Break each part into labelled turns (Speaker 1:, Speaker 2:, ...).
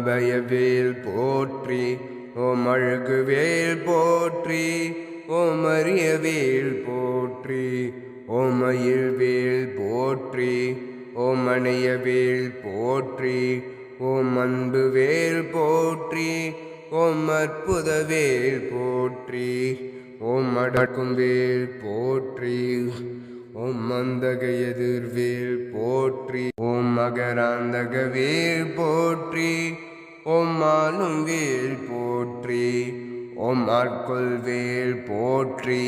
Speaker 1: அபயவேல் போற்றி ஓம் அழகுவேல் போற்றி ஓம் அரியவேல் போற்றி ஓம் மயில்வேல் போற்றி ஓம் அணையவேல் போற்றி ஓம் அன்புவேல் போற்றி ஓம் அற்புதவேல் போற்றி ஓம் அடக்கும் வேல் போற்றி ஓம் மந்தக எதிர்வேல் போற்றி ஓம் மகராந்தக வேல் போற்றி ஓம் ஆளும் வேல் போற்றி ஓம் ஆட்கொள் வேல் போற்றி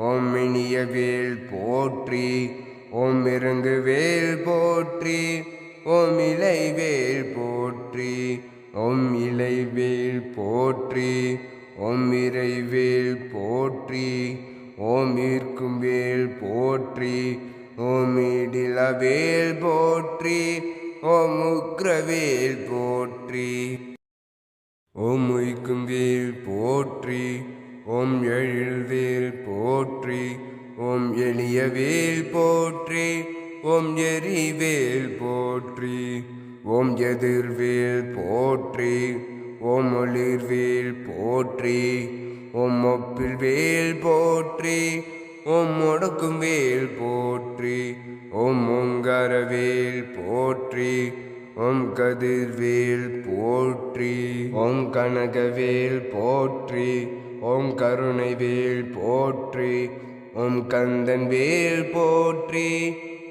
Speaker 1: ஓம் இனிய வேல் போற்றி ஓம் இறங்கு வேல் போற்றி ஓம் இலை வேல் போற்றி ஓம் இலை வேல் போற்றி ஓம் இறைவேல் போற்றி ஓம் ஈர்க்கும் வேல் போற்றி ஓம் இடிலவேல் போற்றி ஓம் உக்ரவேல் போற்றி. ஓம் உய்க்கும் வேல் போற்றி. ஓம் எழில்வேல் போற்றி. ஓம் எளிய போற்றி. ஓம் எரிவேல் போற்றி. ஓம் எதிர்வேல் போற்றி. ஓம் ஒளிர்வேல் போற்றி. ஓம் ஒப்பில் வேல் போற்றி. ஓம் முடக்கும் வேல் போற்றி ஓம் ஓங்காரவேல் போற்றி ஓம் கதிர்வேல் போற்றி ஓம் கனகவேல் போற்றி ஓம் கருணைவேல் போற்றி ஓம் கந்தன் வேல் போற்றி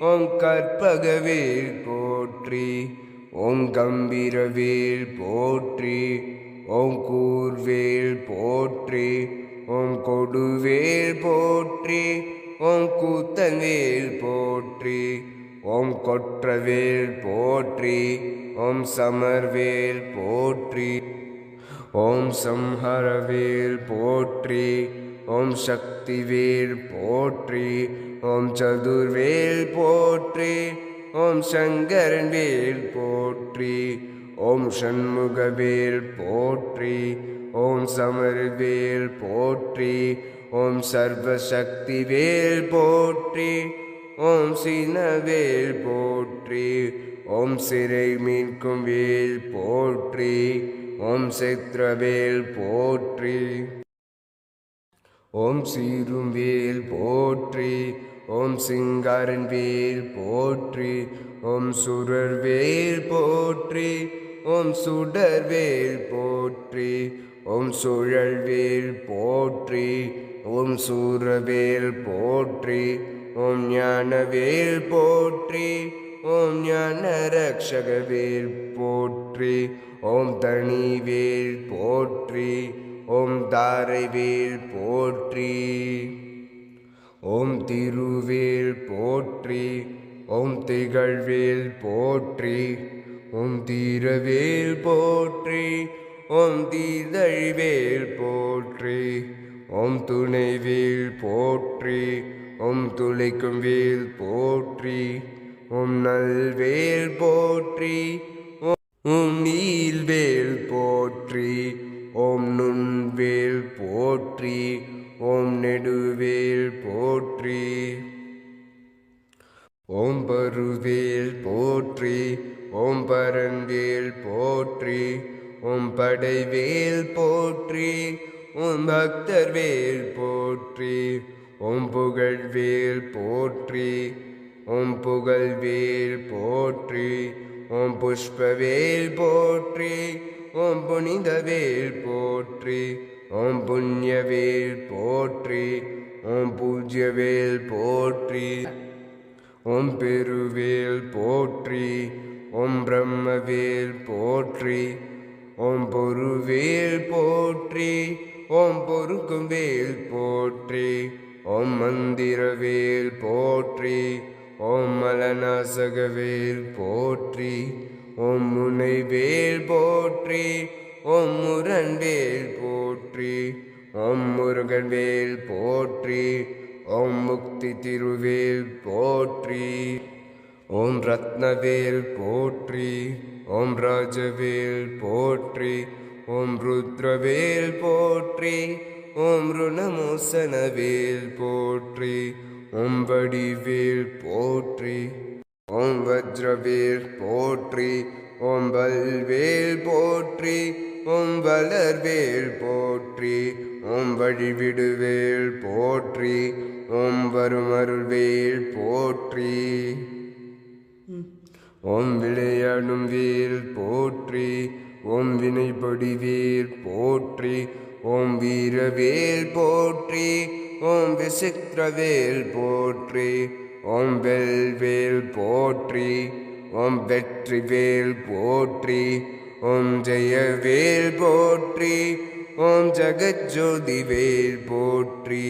Speaker 1: ஓம் கற்பகவேல் போற்றி ஓம் கம்பீரவேல் போற்றி ஓம் கூர்வேல் போற்றி ஓம் கொடுவேல் போற்றி ஓம் கூத்தவேல் போற்றி ஓம் கொற்றவேல் போற்றி ஓம் சமர்வேல் போற்றி ஓம் சம்ஹரவேல் போற்றி ஓம் சக்திவேல் போற்றி ஓம் சதுர்வேல் போற்றி ஓம் சங்கரன் வேல் போற்றி ஓம் சண்முகவேல் போற்றி ஓம் சமர்வேல் போற்றி ஓம் சர்வசக்தி வேல் போற்றி ஓம் சினவேல் போற்றி ஓம் சிறை மீட்கும் வேல் போற்றி ஓம் சித்ரவேல் போற்றி. ஓம் சீரும் வேல் போற்றி ஓம் சிங்காரன் வேல் போற்றி ஓம் சுரர் வேல் போற்றி ஓம் சுடர்வேல் போற்றி ஓம் சுழல்வேல் போற்றி ஓம் சூரவேல் போற்றி ஓம் ஞானவேல் போற்றி ஓம் ஞான ரக்ஷகவேல் போற்றி ஓம் தனிவேல் போற்றி ஓம் தாரைவேல் போற்றி ஓம் திருவேல் போற்றி ஓம் திகழ்வேல் போற்றி ஓம் தீரவேல் போற்றி ஓம் தீதழ்வேல் போற்றி ஓம் துணைவேல் போற்றி ஓம் துளைக்கும் வேல் போற்றி ஓம் நல்வேல் போற்றி ஓம் நீல்வேல் ஓம்பருவேல் போற்றி ஓம்பரன்வேல் போற்றி ஓம் படைவேல் போற்றி ஓம் பக்தர்வேல் போற்றி ஓம் புகழ்வேல் போற்றி ஓம் புகழ்வேல் போற்றி ஓம் புஷ்பவேல் போற்றி ஓம் புனிதவேல் போற்றி ஓம் புண்ணியவேல் போற்றி ஓம் பூஜ்யவேல் போற்றி. ஓம் பெருவேல் போற்றி ஓம் பிரம்மவேல் போற்றி ஓம் பொருவேல் போற்றி ஓம் பொறுக்கும் வேல் போற்றி ஓம் மந்திரவேல் போற்றி ஓம் மலநாசகவேல் போற்றி ஓம் முனைவேல் போற்றி ஓம் முரண்வேல் போற்றி ஓம் முருகன்வேல் போற்றி ஓம் முக்தி திருவேல் போற்றி. ஓம் ரத்னவேல் போற்றி. ஓம் ராஜவேல் போற்றி. ஓம் ருத்ரவேல் போற்றி. ஓம் ருணமோசனவேல் போற்றி. ஓம் வடிவேல் போற்றி. ஓம் வஜ்ரவேல் போற்றி. ஓம் வல்வேல் போற்றி. ஓம் வளர்வேல் போற்றி ஓம் வழிவிடுவேல் போற்றி ஓம் வருமருள்வேல் போற்றி. ஓம் விளையாடும் வேல் போற்றி ஓம் வினைப்படிவேல் போற்றி ஓம் வீரவேல் போற்றி ஓம் விசித்திரவேல் போற்றி ஓம் வெல்வேல் போற்றி ஓம் வெற்றிவேல் போற்றி. ஓம் ஜெய வேல் போற்றி ஓம் ஜெகஜோதி வேல் போற்றி.